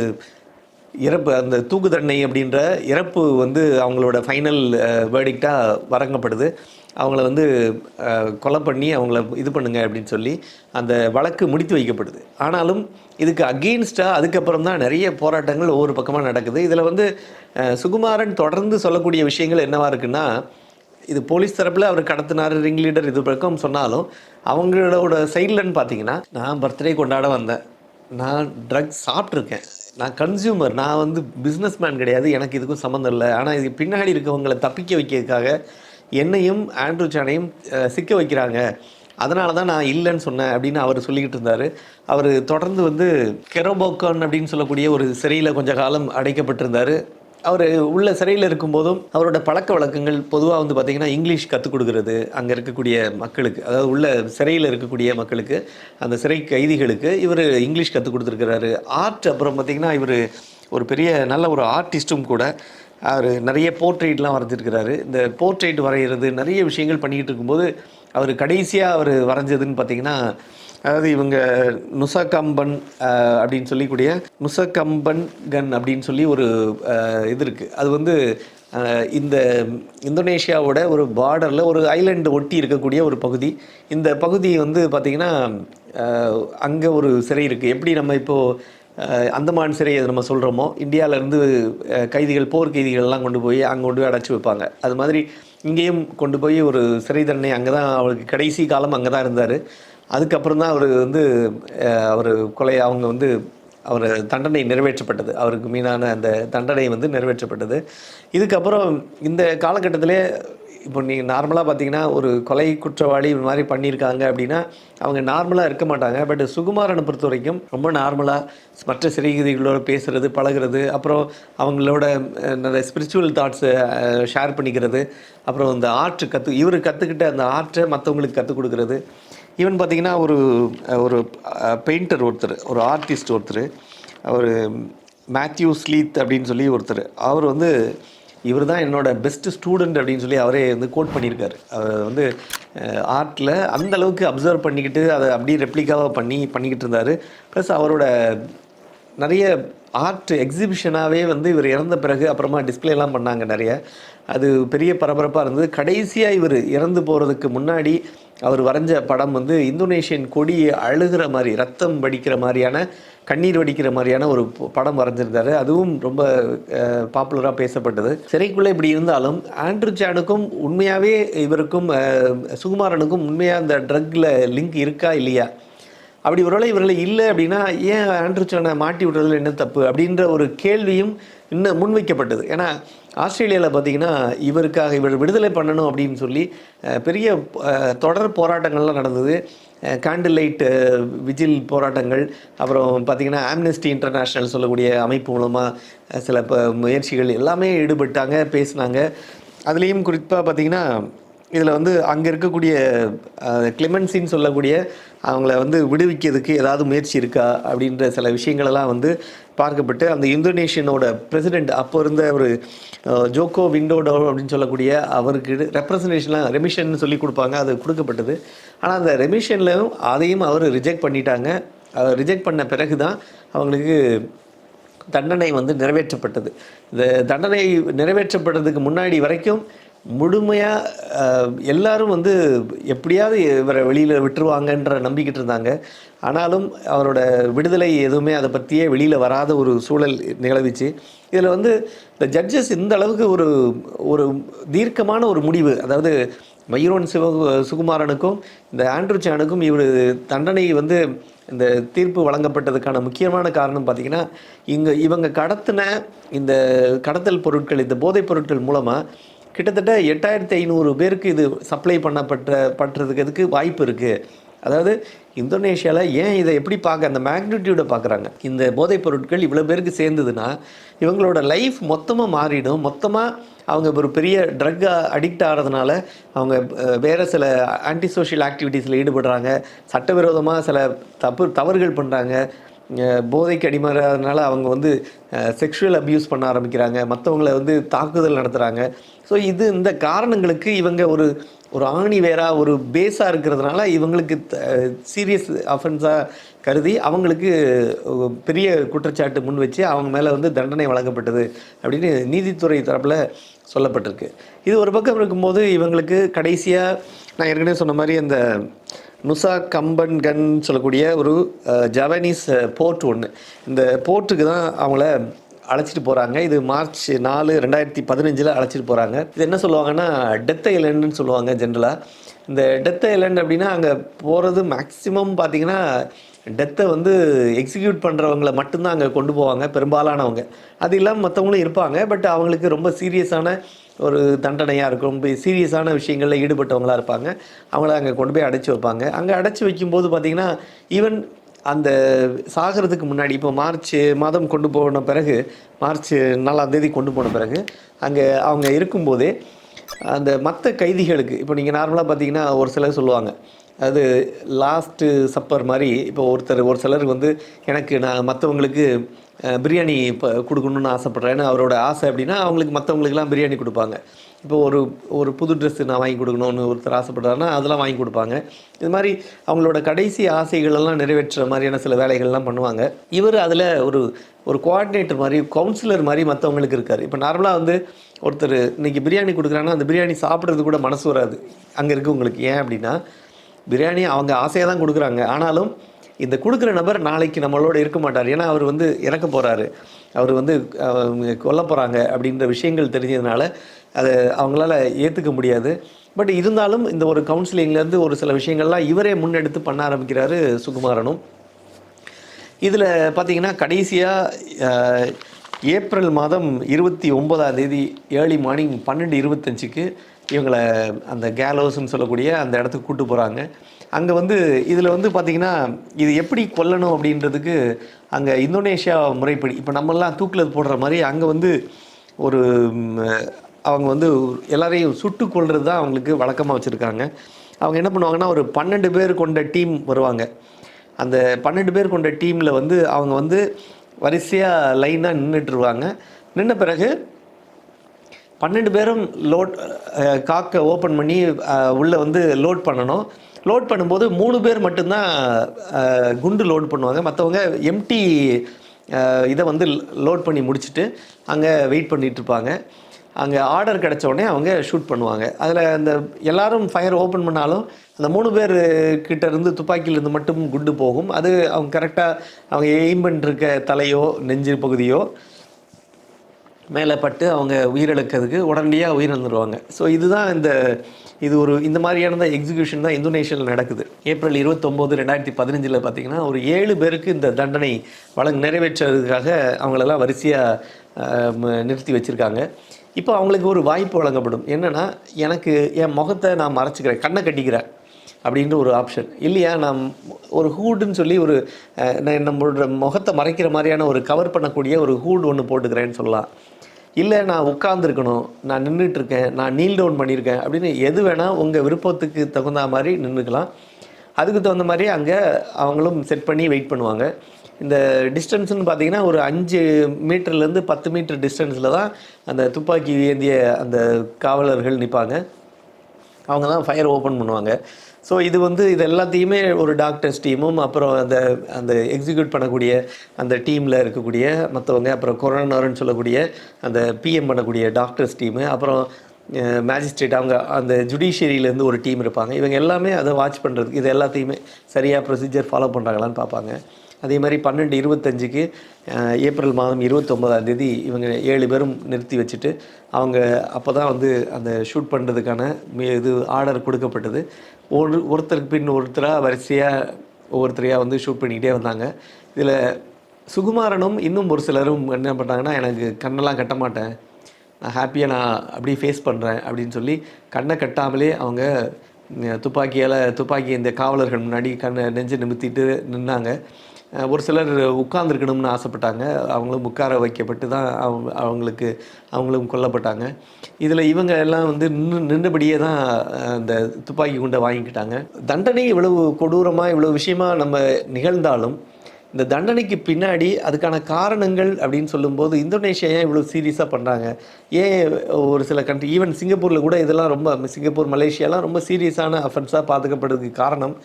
இறப்பு அந்த தூக்கு தண்டனை அப்படின்ற இறப்பு வந்து அவங்களோட ஃபைனல் வேர்டிக்டாக வழங்கப்படுது. அவங்கள வந்து கொலை பண்ணி அவங்கள இது பண்ணுங்க அப்படின்னு சொல்லி அந்த வழக்கு முடித்து வைக்கப்படுது. ஆனாலும் இதுக்கு அகெயின்ஸ்டாக அதுக்கப்புறம் தான் நிறைய போராட்டங்கள் ஒவ்வொரு பக்கமாக நடக்குது. இதில் வந்து சுகுமாரன் தொடர்ந்து சொல்லக்கூடிய விஷயங்கள் என்னவாக இருக்குன்னா இது போலீஸ் தரப்பில் அவர் கடத்தினார் ரிங் லீடர் இது பக்கம் சொன்னாலும் அவங்களோட சைட்லன்னு பார்த்தீங்கன்னா நான் பர்த்டே கொண்டாட வந்தேன். நான் ட்ரக்ஸ் சாப்பிட்ருக்கேன் நான் கன்சியூமர் நான் வந்து பிஸ்னஸ் மேன் கிடையாது. எனக்கு இதுக்கும் சம்மந்தம் இல்லை. ஆனால் இது பின்னாடி இருக்கவங்களை தப்பிக்க வைக்கிறதுக்காக என்னையும் ஆண்ட்ரூ சானையும் சிக்க வைக்கிறாங்க. அதனால தான் நான் இல்லைன்னு சொன்னேன் அப்படின்னு அவர் சொல்லிக்கிட்டு இருந்தார். அவர் தொடர்ந்து வந்து கெரோபோக்கான் அப்படின்னு சொல்லக்கூடிய ஒரு சிறையில் கொஞ்ச காலம் அடைக்கப்பட்டிருந்தார். அவர் உள்ள சிறையில் இருக்கும்போதும் அவரோட பழக்க வழக்கங்கள் பொதுவாக வந்து பார்த்திங்கன்னா இங்கிலீஷ் கற்றுக் கொடுக்குறது அங்கே இருக்கக்கூடிய மக்களுக்கு அதாவது உள்ள சிறையில் இருக்கக்கூடிய மக்களுக்கு அந்த சிறை கைதிகளுக்கு இவர் இங்கிலீஷ் கற்றுக் கொடுத்துருக்கிறாரு. ஆர்ட் அப்புறம் பார்த்திங்கன்னா இவர் ஒரு பெரிய நல்ல ஒரு ஆர்டிஸ்ட்டும் கூட அவர் நிறைய போர்ட்ரேட்லாம் வரைஞ்சிருக்கிறாரு. இந்த போர்ட்ரேட் வரைகிறது நிறைய விஷயங்கள் பண்ணிக்கிட்டு இருக்கும்போது அவர் கடைசியாக அவர் வரைஞ்சதுன்னு பார்த்தீங்கன்னா அதாவது இவங்க நுசகம்பன் அப்படின்னு சொல்லிக்கூடிய நுசகம்பன் கன் அப்படின்னு சொல்லி ஒரு இது இருக்குது அது வந்து இந்த இந்தோனேஷியாவோட ஒரு பார்டரில் ஒரு ஐலண்டு ஒட்டி இருக்கக்கூடிய ஒரு பகுதி. இந்த பகுதி வந்து பார்த்திங்கன்னா அங்கே ஒரு சிறை இருக்குது எப்படி நம்ம இப்போது அந்தமான் சிறை நம்ம சொல்கிறோமோ இந்தியாவிலேருந்து கைதிகள் போர் கைதிகள்லாம் கொண்டு போய் அங்கே கொண்டு போய் அடைச்சி வைப்பாங்க. அது மாதிரி இங்கேயும் கொண்டு போய் ஒரு சிறை தண்டனை அங்கே தான் அவருக்கு கடைசி காலம் அங்கே தான் இருந்தார். அதுக்கப்புறம் தான் அவர் வந்து அவர் கொலை அவங்க வந்து அவர் தண்டனை நிறைவேற்றப்பட்டது. அவருக்கு மீனான அந்த தண்டனை வந்து நிறைவேற்றப்பட்டது. இதுக்கப்புறம் இந்த காலகட்டத்திலே இப்போ நீங்கள் நார்மலாக பார்த்தீங்கன்னா ஒரு கொலை குற்றவாளி இது மாதிரி பண்ணியிருக்காங்க அப்படின்னா அவங்க நார்மலாக இருக்க மாட்டாங்க. பட் சுகுமாரனை பொறுத்த வரைக்கும் ரொம்ப நார்மலாக மற்ற சிறைகிதிகளோட பேசுகிறது பழகுறது அப்புறம் அவங்களோட நிறைய ஸ்பிரிச்சுவல் தாட்ஸை ஷேர் பண்ணிக்கிறது அப்புறம் இந்த ஆர்ட் கற்று இவர் கற்றுக்கிட்ட அந்த ஆர்ட்டை மற்றவங்களுக்கு கற்றுக் கொடுக்கறது. ஈவன் பார்த்திங்கன்னா ஒரு ஒரு பெயிண்டர் ஒருத்தர் ஒரு ஆர்டிஸ்ட் ஒருத்தர் அவர் மேத்யூ ஸ்லீத் அப்படின்னு சொல்லி ஒருத்தர். அவர் வந்து இவர் தான் என்னோட பெஸ்ட் ஸ்டூடெண்ட் அப்படின்னு சொல்லி அவரே வந்து கோட் பண்ணியிருக்காரு. அவர் வந்து ஆர்ட்டில் அந்த அளவுக்கு அப்சர்வ் பண்ணிக்கிட்டு அதை அப்படியே ரெப்ளிக்காவாக பண்ணி பண்ணிக்கிட்டு இருந்தார். ப்ளஸ் அவரோட நிறைய ஆர்ட் எக்ஸிபிஷனாகவே வந்து இவர் இறந்த பிறகு அப்புறமா டிஸ்ப்ளேலாம் பண்ணாங்க நிறைய. அது பெரிய பரபரப்பாக இருந்தது. கடைசியாக இவர் இறந்து போகிறதுக்கு முன்னாடி அவர் வரைஞ்ச படம் வந்து இந்தோனேஷியன் கொடி அழுகிற மாதிரி ரத்தம் வடிக்கிற மாதிரியான கண்ணீர் வடிக்கிற மாதிரியான ஒரு படம் வரைஞ்சிருந்தாரு. அதுவும் ரொம்ப பாப்புலராக பேசப்பட்டது. சிறைக்குள்ளே இப்படி இருந்தாலும் ஆண்ட்ரூ சானுக்கும் உண்மையாகவே இவருக்கும் சுகுமாரனுக்கும் உண்மையாக அந்த ட்ரக்கில் லிங்க் இருக்கா இல்லையா? அப்படி ஒருவேளை இவர்களை இல்லை அப்படின்னா ஏன் ஆண்ட்ரூச்சனை மாட்டி விடுறதுல என்ன தப்பு? அப்படின்ற ஒரு கேள்வியும் இன்னும் முன்வைக்கப்பட்டது. ஏன்னா ஆஸ்திரேலியாவில் பார்த்தீங்கன்னா இவருக்காக இவர் விடுதலை பண்ணணும் அப்படின்னு சொல்லி பெரிய தொடர் போராட்டங்கள்லாம் நடந்தது. கேண்டில் லைட் விஜில் போராட்டங்கள் அப்புறம் பார்த்திங்கன்னா ஆம்னஸ்டி இன்டர்நேஷ்னல் சொல்லக்கூடிய அமைப்பு மூலமாக சில ப முயற்சிகள் எல்லாமே ஈடுபட்டாங்க பேசினாங்க. அதுலேயும் குறிப்பாக பார்த்திங்கன்னா இதில் வந்து அங்கே இருக்கக்கூடிய கிளிமென்சின்னு சொல்லக்கூடிய அவங்கள வந்து விடுவிக்கிறதுக்கு ஏதாவது முயற்சி இருக்கா அப்படின்ற சில விஷயங்களெல்லாம் வந்து பார்க்கப்பட்டு அந்த இந்தோனேஷியனோட பிரசிடெண்ட் அப்போ இருந்த ஒரு ஜோக்கோ விண்டோடோ அப்படின்னு சொல்லக்கூடிய அவருக்கு ரெப்ரசன்டேஷன்லாம் ரெமிஷன் சொல்லி கொடுப்பாங்க அது கொடுக்கப்பட்டது. ஆனால் அந்த ரெமிஷன்லையும் அதையும் அவர் ரிஜெக்ட் பண்ணிட்டாங்க. ரிஜெக்ட் பண்ண பிறகு தான் அவங்களுக்கு தண்டனை வந்து நிறைவேற்றப்பட்டது. இந்த தண்டனை நிறைவேற்றப்பட்டதுக்கு முன்னாடி வரைக்கும் முழுமையாக எல்லாரும் வந்து எப்படியாவது இவரை வெளியில் விட்டுருவாங்கன்ற நம்பிக்கிட்டு இருந்தாங்க. ஆனாலும் அவரோட விடுதலை எதுவுமே அதை பற்றியே வெளியில் வராத ஒரு சூழல் நிலவிச்சு இதில் வந்து இந்த ஜட்ஜஸ் இந்த அளவுக்கு ஒரு ஒரு தீர்க்கமான ஒரு முடிவு அதாவது மயூரன் சிவ சுகுமாரனுக்கும் இந்த ஆண்ட்ரூ சானுக்கும் இவர் தண்டனை வந்து இந்த தீர்ப்பு வழங்கப்பட்டதுக்கான முக்கியமான காரணம் பார்த்தீங்கன்னா இங்கே இவங்க கடத்தின இந்த கடத்தல் பொருட்கள் இந்த போதைப் பொருட்கள் மூலமாக கிட்டத்தட்ட எட்டாயிரத்தி ஐநூறு பேருக்கு இது சப்ளை பண்ணப்பட்ட பட்டுறதுக்கு இதுக்கு வாய்ப்பு இருக்குது அதாவது இந்தோனேஷியாவில் ஏன் இதை எப்படி பார்க்க அந்த மேக்னிடியூடை பார்க்குறாங்க? இந்த போதைப் பொருட்கள் இவ்வளோ பேருக்கு சேர்ந்ததுன்னா இவங்களோட லைஃப் மொத்தமாக மாறிடும். மொத்தமாக அவங்க ஒரு பெரிய ட்ரக் அடிக்ட் ஆகிறதுனால அவங்க வேறு சில ஆன்டி சோஷியல் ஆக்டிவிட்டீஸில் ஈடுபடுறாங்க. சட்டவிரோதமாக சில தப்பு தவறுகள் பண்ணுறாங்க போதைக்கு அடிமாறதுனால அவங்க வந்து செக்ஷுவல் அப்யூஸ் பண்ண ஆரம்பிக்கிறாங்க. மற்றவங்கள வந்து தாக்குதல் நடத்துகிறாங்க ஸோ இது இந்த காரணங்களுக்கு இவங்க ஒரு ஒரு ஆணி வேறா ஒரு பேஸாக இருக்கிறதுனால இவங்களுக்கு சீரியஸ் அஃபென்ஸாக கருதி அவங்களுக்கு பெரிய குற்றச்சாட்டு முன் வச்சு அவங்க மேலே வந்து தண்டனை வழங்கப்பட்டது அப்படின்னு நீதித்துறை தரப்பில் சொல்லப்பட்டிருக்கு. இது ஒரு பக்கம் இருக்கும்போது இவங்களுக்கு கடைசியாக நான் ஏற்கனவே சொன்ன மாதிரி அந்த நுசா கம்பன் கன் சொல்லக்கூடிய ஒரு ஜவனீஸ் போர்ட் ஒன்று இந்த போர்ட்டுக்கு தான் அவங்கள அழைச்சிட்டு போகிறாங்க இது மார்ச் நாலு ரெண்டாயிரத்தி பதினஞ்சில் அழைச்சிட்டு போகிறாங்க இது என்ன சொல்லுவாங்கன்னா டெத் ஐலண்டுன்னு சொல்லுவாங்க ஜென்ரலாக இந்த டெத் ஐலண்ட் அப்படின்னா அங்கே போகிறது மேக்ஸிமம் பார்த்தீங்கன்னா டெத்தை வந்து எக்ஸிக்யூட் பண்ணுறவங்கள மட்டும்தான் அங்கே கொண்டு போவாங்க பெரும்பாலானவங்க. அது இல்லாமல் மற்றவங்களும் இருப்பாங்க பட் அவங்களுக்கு ரொம்ப சீரியஸான ஒரு தண்டனையாக இருக்கும். ரொம்ப சீரியஸான விஷயங்களில் ஈடுபட்டவங்களா இருப்பாங்க. அவங்கள அங்கே கொண்டு போய் அடைச்சி வைப்பாங்க. அங்கே அடைச்சி வைக்கும்போது பார்த்திங்கன்னா ஈவன் அந்த சாகிறதுக்கு முன்னாடி இப்போ மார்ச் மாதம் கொண்டு போன பிறகு மார்ச் நாலாம் தேதி கொண்டு போன பிறகு அங்கே அவங்க இருக்கும்போதே அந்த மற்ற கைதிகளுக்கு இப்போ நீங்கள் நார்மலாக பார்த்தீங்கன்னா ஒரு சிலர் சொல்லுவாங்க. அது லாஸ்ட்டு சப்பர் மாதிரி இப்போ ஒருத்தர் ஒரு சிலருக்கு வந்து எனக்கு நான் மற்றவங்களுக்கு பிரியாணி இப்போ கொடுக்கணுன்னு ஆசைப்பட்றேன்னு அவரோட ஆசை அப்படின்னா அவங்களுக்கு மற்றவங்களுக்குலாம் பிரியாணி கொடுப்பாங்க. இப்போ ஒரு ஒரு புது ட்ரெஸ்ஸு நான் வாங்கி கொடுக்கணும்னு ஒருத்தர் ஆசைப்படுறாருன்னா அதெல்லாம் வாங்கி கொடுப்பாங்க. இது மாதிரி அவங்களோட கடைசி ஆசைகளெல்லாம் நிறைவேற்றுற மாதிரியான சில வேலைகள்லாம் பண்ணுவாங்க. இவர் அதில் ஒரு ஒரு கோஆர்டினேட்டர் மாதிரி கவுன்சிலர் மாதிரி மற்றவங்களுக்கு இருக்கார். இப்போ நார்மலாக வந்து ஒருத்தர் இன்னைக்கு பிரியாணி கொடுக்குறாங்கன்னா அந்த பிரியாணி சாப்பிட்றது கூட மனசு வராது. அங்கே இருக்கவங்களுக்கு ஏன் அப்படின்னா பிரியாணி அவங்க ஆசையாக தான் கொடுக்குறாங்க. ஆனாலும் இந்த கொடுக்குற நபர் நாளைக்கு நம்மளோட இருக்க மாட்டார். ஏன்னா அவர் வந்து இறக்க போகிறாரு அவர் வந்து அவங்க கொல்ல போகிறாங்க அப்படின்ற விஷயங்கள் தெரிஞ்சதுனால அதை அவங்களால ஏற்றுக்க முடியாது. பட் இருந்தாலும் இந்த ஒரு கவுன்சிலிங்லேருந்து ஒரு சில விஷயங்கள்லாம் இவரே முன்னெடுத்து பண்ண ஆரம்பிக்கிறாரு சுகுமாரனும். இதில் பார்த்தீங்கன்னா கடைசியாக ஏப்ரல் மாதம் இருபத்தி ஒன்பதாம் தேதி ஏர்லி மார்னிங் பன்னெண்டு இருபத்தஞ்சுக்கு இவங்களை அந்த கேலோஸ்ன்னு சொல்லக்கூடிய அந்த இடத்துக்கு கூட்டு போகிறாங்க அங்கே வந்து இதில் வந்து பார்த்திங்கன்னா இது எப்படி கொல்லணும் அப்படின்றதுக்கு அங்கே இந்தோனேஷியா முறைப்படி இப்போ நம்மெல்லாம் தூக்கில் போடுற மாதிரி அங்கே வந்து ஒரு அவங்க வந்து எல்லாரையும் சுட்டு கொள்வது தான் அவங்களுக்கு வழக்கமாக வச்சுருக்காங்க. அவங்க என்ன பண்ணுவாங்கன்னா ஒரு பன்னெண்டு பேர் கொண்ட டீம் வருவாங்க. அந்த பன்னெண்டு பேர் கொண்ட டீமில் வந்து அவங்க வந்து வரிசையாக லைனாக நின்றுட்டுருவாங்க நின்ன பிறகு பன்னெண்டு பேரும் லோட் காக்கை ஓப்பன் பண்ணி உள்ளே வந்து லோட் பண்ணணும். லோட் பண்ணும்போது மூணு பேர் மட்டும்தான் குண்டு லோட் பண்ணுவாங்க. மற்றவங்க எம்டி இதை வந்து லோட் பண்ணி முடிச்சுட்டு அங்கே வெயிட் பண்ணிகிட்ருப்பாங்க இருப்பாங்க அங்கே ஆர்டர் கிடச்ச உடனே அவங்க ஷூட் பண்ணுவாங்க. அதில் அந்த எல்லாரும் ஃபயர் ஓப்பன் பண்ணாலும் அந்த மூணு பேர் கிட்டேருந்து துப்பாக்கியிலேருந்து மட்டும் குண்டு போகும். அது அவங்க கரெக்டாக அவங்க எய்ம் பண்ணிருக்க தலையோ நெஞ்சு பகுதியோ மேலே பட்டு அவங்க உயிரிழக்கிறதுக்கு உடனடியாக உயிரிழந்துருவாங்க. ஸோ இதுதான் இந்த இது ஒரு இந்த மாதிரியான எக்ஸிகியூஷன் தான் இந்தோனேஷியாவில் நடக்குது. ஏப்ரல் இருபத்தொம்போது ரெண்டாயிரத்தி பதினஞ்சில் பார்த்தீங்கன்னா ஒரு ஏழு பேருக்கு இந்த தண்டனை வழங்க நிறைவேற்றுறதுக்காக அவங்களெல்லாம் வரிசையாக நிறுத்தி வச்சுருக்காங்க. இப்போ அவங்களுக்கு ஒரு வாய்ப்பு வழங்கப்படும். என்னென்னா எனக்கு என் முகத்தை நான் மறைச்சிக்கிறேன் கண்ணை கட்டிக்கிறேன் அப்படின்ற ஒரு ஆப்ஷன் இல்லையா நான் ஒரு ஹூடுன்னு சொல்லி ஒரு நான் நம்மளோட முகத்தை மறைக்கிற மாதிரியான ஒரு கவர் பண்ணக்கூடிய ஒரு ஹூட் ஒன்று போட்டுக்கிறேன்னு சொல்லலாம். இல்லை நான் உட்காந்துருக்கணும் நான் நின்றுட்டு இருக்கேன் நான் நீல் டவுன் பண்ணியிருக்கேன். அப்படின்னு எது வேணால் உங்கள் விருப்பத்துக்கு தகுந்த மாதிரி நின்றுக்கலாம். அதுக்கு தகுந்த மாதிரி அங்கே அவங்களும் செட் பண்ணி வெயிட் பண்ணுவாங்க. இந்த டிஸ்டன்ஸ்னு பார்த்தீங்கன்னா ஒரு அஞ்சு மீட்டர்லேருந்து பத்து மீட்டர் டிஸ்டன்ஸில் தான் அந்த துப்பாக்கி ஏந்திய அந்த காவலர்கள் நிற்பாங்க அவங்க தான் ஃபயர் ஓப்பன் பண்ணுவாங்க. ஸோ இது வந்து இது எல்லாத்தையுமே ஒரு டாக்டர்ஸ் டீமும் அப்புறம் அந்த அந்த எக்ஸிக்யூட் பண்ணக்கூடிய அந்த டீமில் இருக்கக்கூடிய மற்றவங்க அப்புறம் கொரோனார்னு சொல்லக்கூடிய அந்த பிஎம் பண்ணக்கூடிய டாக்டர்ஸ் டீமு அப்புறம் மேஜிஸ்ட்ரேட் அவங்க அந்த ஜுடிஷியரியிலேருந்து ஒரு டீம் இருப்பாங்க. இவங்க எல்லாமே அதை வாட்ச் பண்ணுறதுக்கு இது எல்லாத்தையுமே சரியாக ப்ரொசீஜர் ஃபாலோ பண்ணுறாங்களான்னு பார்ப்பாங்க. அதே மாதிரி பன்னெண்டு இருபத்தஞ்சுக்கு ஏப்ரல் மாதம் இருபத்தொம்பதாம் தேதி இவங்க ஏழு பேரும் நிறுத்தி வச்சுட்டு அவங்க அப்போ தான் வந்து அந்த ஷூட் பண்ணுறதுக்கான இது ஆர்டர் கொடுக்கப்பட்டது. ஒரு ஒருத்தருக்கு பின் ஒருத்தராக வரிசையாக ஒவ்வொருத்தரையாக வந்து ஷூட் பண்ணிக்கிட்டே வந்தாங்க. இதில் சுகுமாரனும் இன்னும் ஒரு சிலரும் என்ன பண்ணாங்கன்னா எனக்கு கண்ணெல்லாம் கட்ட மாட்டேன். நான் ஹாப்பியாக நான் அப்படியே ஃபேஸ் பண்ணுறேன் அப்படின்னு சொல்லி கண்ணை கட்டாமலே அவங்க துப்பாக்கியால் துப்பாக்கி இந்த காவலர்கள் முன்னாடி கண்ணை நெஞ்சு நிமித்திட்டு நின்னாங்க. ஒரு சிலர் உட்கார்ந்துருக்கணும்னு ஆசைப்பட்டாங்க. அவங்களும் உட்கார வைக்கப்பட்டு தான் அவங்க அவங்களுக்கு அவங்களும் கொல்லப்பட்டாங்க. இதில் இவங்க எல்லாம் வந்து நின்று நின்றபடியே தான் அந்த துப்பாக்கி குண்டை வாங்கிக்கிட்டாங்க. தண்டனை இவ்வளவு கொடூரமாக இவ்வளோ விஷயமா நம்ம நிகழ்ந்தாலும் இந்த தண்டனைக்கு பின்னாடி அதுக்கான காரணங்கள் அப்படின்னு சொல்லும்போது இந்தோனேஷியா ஏன் இவ்வளோ சீரியஸாக பண்ணுறாங்க ஏன் ஒரு சில கண்ட்ரி ஈவன் சிங்கப்பூரில் கூட இதெல்லாம் ரொம்ப சிங்கப்பூர் மலேசியாலாம் ரொம்ப சீரியஸான அஃபென்ஸாக பாதுகாப்படுறதுக்கு காரணம்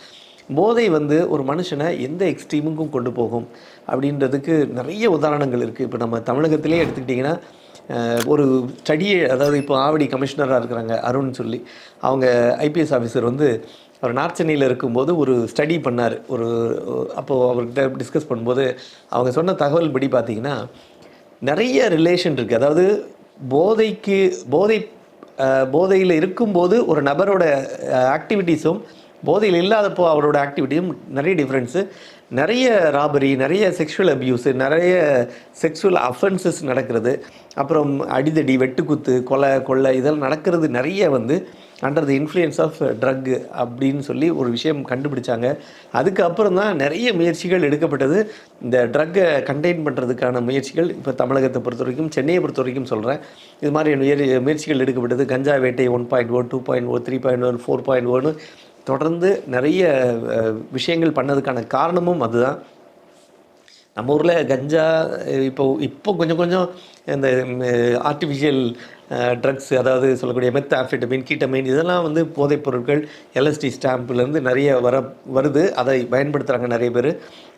போதை வந்து ஒரு மனுஷனை எந்த எக்ஸ்ட்ரீமுக்கும் கொண்டு போகும் அப்படின்றதுக்கு நிறைய உதாரணங்கள் இருக்குது இப்போ நம்ம தமிழகத்திலே எடுத்துக்கிட்டிங்கன்னா ஒரு ஸ்டடியை அதாவது இப்போ ஆவடி கமிஷனராக இருக்கிறாங்க அருண் சொல்லி. அவங்க ஐபிஎஸ் ஆஃபீஸர் வந்து அவர் நார்த் சென்னையில் இருக்கும்போது ஒரு ஸ்டடி பண்ணார். ஒரு அப்போது அவர்கிட்ட டிஸ்கஸ் பண்ணும்போது அவங்க சொன்ன தகவல் படி பார்த்தீங்கன்னா நிறைய ரிலேஷன் இருக்குது அதாவது போதைக்கு போதை போதையில் இருக்கும்போது ஒரு நபரோட ஆக்டிவிட்டீஸும் போதையில் இல்லாதப்போ அவரோட ஆக்டிவிட்டியும் நிறைய டிஃப்ரென்ஸு நிறைய ராபரி நிறைய செக்ஷுவல் அப்யூஸு நிறைய செக்ஷுவல் அஃபென்சஸ் நடக்கிறது. அப்புறம் அடிதடி வெட்டுக்குத்து கொலை கொள்ளை இதெல்லாம் நடக்கிறது நிறைய வந்து under the influence of drug அப்படின்னு சொல்லி ஒரு விஷயம் கண்டுபிடிச்சாங்க. அதுக்கப்புறம் தான் நிறைய முயற்சிகள் எடுக்கப்பட்டது. இந்த ட்ரக்கை கண்டெயின் பண்ணுறதுக்கான முயற்சிகள் இப்போ தமிழகத்தை பொறுத்த வரைக்கும் சென்னையை பொறுத்த வரைக்கும் சொல்கிறேன் இது மாதிரி முயற்சிகள் எடுக்கப்பட்டது. கஞ்சா வேட்டை one point O two point O three point one four point ஒன்று தொடர்ந்து நிறைய விஷயங்கள் பண்ணதுக்கான காரணமும் அதுதான். நம்ம ஊரில் கஞ்சா இப்போ இப்போ கொஞ்சம் கொஞ்சம் இந்த ஆர்டிஃபிஷியல் ட்ரக்ஸ் அதாவது சொல்லக்கூடிய மெத் ஆஃபிட்டமின் கீட்டமைன் இதெல்லாம் வந்து போதைப் பொருட்கள் எல்எஸ்டி ஸ்டாம்ப்லேருந்து நிறைய வர வருது. அதை பயன்படுத்துகிறாங்க நிறைய பேர்.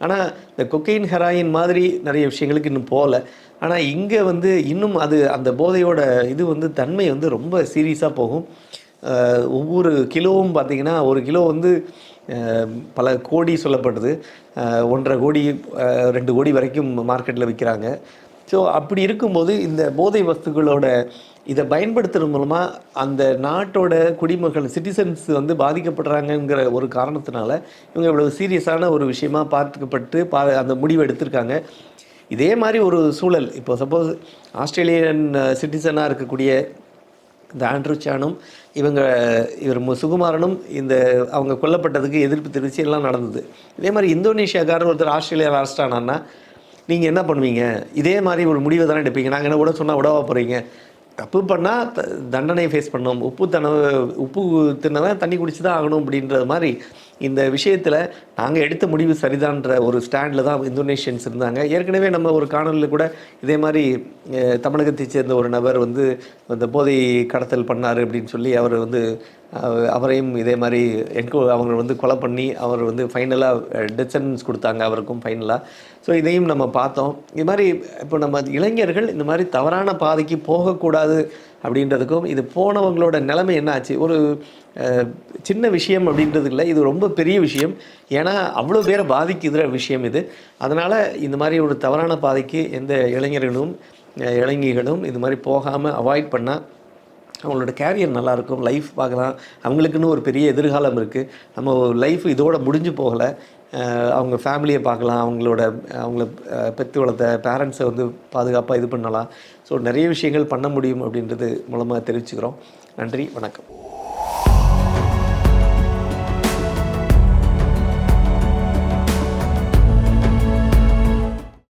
ஆனால் இந்த கொக்கைன் ஹெராயின் மாதிரி நிறைய விஷயங்களுக்கு இன்னும் போகல. ஆனால் இங்கே வந்து இன்னும் அது அந்த போதையோட இது வந்து தன்மை வந்து ரொம்ப சீரியஸாக போகும். ஒவ்வொரு கிலோவும் பார்த்தீங்கன்னா ஒரு கிலோ வந்து பல கோடி சொல்லப்படுது ஒன்றரை கோடி ரெண்டு கோடி வரைக்கும் மார்க்கெட்டில் விற்கிறாங்க ஸோ அப்படி இருக்கும்போது இந்த போதை வஸ்துக்களோட இதை பயன்படுத்துறது மூலமாக அந்த நாட்டோட குடிமக்கள் சிட்டிசன்ஸ் வந்து பாதிக்கப்படுறாங்கங்கிற ஒரு காரணத்தினால இவங்க இவ்வளவு சீரியஸான ஒரு விஷயமா பார்த்துக்கப்பட்டு பா அந்த முடிவு எடுத்திருக்காங்க. இதே மாதிரி ஒரு சூழல். இப்போ சப்போஸ் ஆஸ்திரேலியன் சிட்டிசனாக இருக்கக்கூடிய இந்த ஆண்ட்ரூ சானும் இவங்க இவர் சுகுமாரனும் இந்த அவங்க கொல்லப்பட்டதுக்கு எதிர்ப்பு தெரிவித்து எல்லாம் நடந்தது. இதே மாதிரி இந்தோனேஷியாக்காரர் ஒருத்தர் ஆஸ்திரேலியாவில் அரெஸ்ட் ஆனான்னா நீங்கள் என்ன பண்ணுவீங்க? இதே மாதிரி ஒரு முடிவை தானே எடுப்பீங்க. நாங்கள் என்ன விட சொன்னால் விடவா போகிறீங்க தப்பு பண்ணால் த தண்டனை ஃபேஸ் பண்ணோம் உப்பு தன உப்பு தின்னவன் தண்ணி குடிச்சு தான் ஆகணும் அப்படின்றது மாதிரி இந்த விஷயத்தில் நாங்கள் எடுத்த முடிவு சரிதான்ற ஒரு ஸ்டாண்டில் தான் இந்தோனேஷியன்ஸ் இருந்தாங்க. ஏற்கனவே நம்ம ஒரு காணொலியில் கூட இதே மாதிரி தமிழகத்தை தமிழகத்தைச் சேர்ந்த ஒரு நபர் வந்து இந்த போதை கடத்தல் பண்ணார் அப்படின்னு சொல்லி அவர் வந்து அவரையும் இதே மாதிரி என்கோ அவங்க வந்து கொலை பண்ணி அவர் வந்து ஃபைனலாக டெத் சென்டென்ஸ் கொடுத்தாங்க அவருக்கும் ஃபைனலாக ஸோ இதையும் நம்ம பார்த்தோம். இது மாதிரி இப்போ நம்ம இளைஞர்கள் இந்த மாதிரி தவறான பாதைக்கு போகக்கூடாது அப்படின்றதுக்கும் இது போனவங்களோட நிலைமை என்ன ஆச்சு? ஒரு சின்ன விஷயம் அப்படின்றது இல்லை. இது ரொம்ப பெரிய விஷயம். ஏன்னா அவ்வளோ பேரை பாதிக்குதுற விஷயம் இது. அதனால் இந்த மாதிரி ஒரு தவறான பாதைக்கு எந்த இளைஞர்களும் இளைஞர்களும் இது மாதிரி போகாமல் அவாய்ட் பண்ணால் அவங்களோட கேரியர் நல்லாயிருக்கும் லைஃப் பார்க்கலாம். அவங்களுக்குன்னு ஒரு பெரிய எதிர்காலம் இருக்குது நம்ம லைஃப் இதோட முடிஞ்சு போகலை. அவங்க ஃபேமிலியை பார்க்கலாம். அவங்களோட அவங்கள பெற்று பெத்து வளர்த்த பேரண்ட்ஸை வந்து பாதுகாப்பாக இது பண்ணலாம். ஸோ நிறைய விஷயங்கள் பண்ண முடியும் அப்படின்றது மூலமாக தெரிவிச்சுக்கிறோம். நன்றி வணக்கம்.